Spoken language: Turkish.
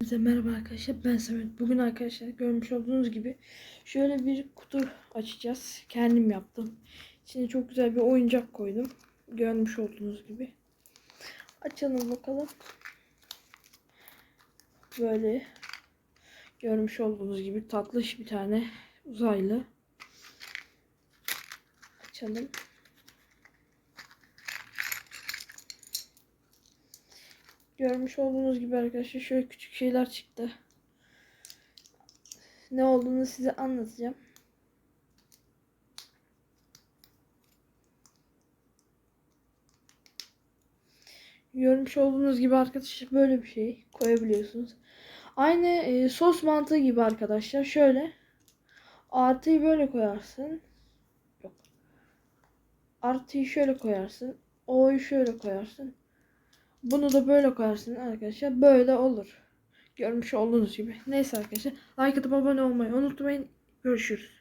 Hepinize merhaba arkadaşlar ben Samet. Bugün arkadaşlar görmüş olduğunuz gibi şöyle bir kutu açacağız. Kendim yaptım. İçine çok güzel bir oyuncak koydum. Görmüş olduğunuz gibi. Açalım bakalım. Böyle görmüş olduğunuz gibi tatlış bir tane uzaylı. Açalım. Görmüş olduğunuz gibi arkadaşlar şöyle küçük şeyler çıktı. Ne olduğunu size anlatacağım. Görmüş olduğunuz gibi arkadaşlar böyle bir şey koyabiliyorsunuz. Aynı e, sos mantığı gibi arkadaşlar. Şöyle artıyı böyle koyarsın. Yok. Artıyı şöyle koyarsın. O'yu şöyle koyarsın. Bunu da böyle koyarsın arkadaşlar. Böyle olur. Görmüş olduğunuz gibi. Neyse arkadaşlar. Like atıp abone olmayı unutmayın. Görüşürüz.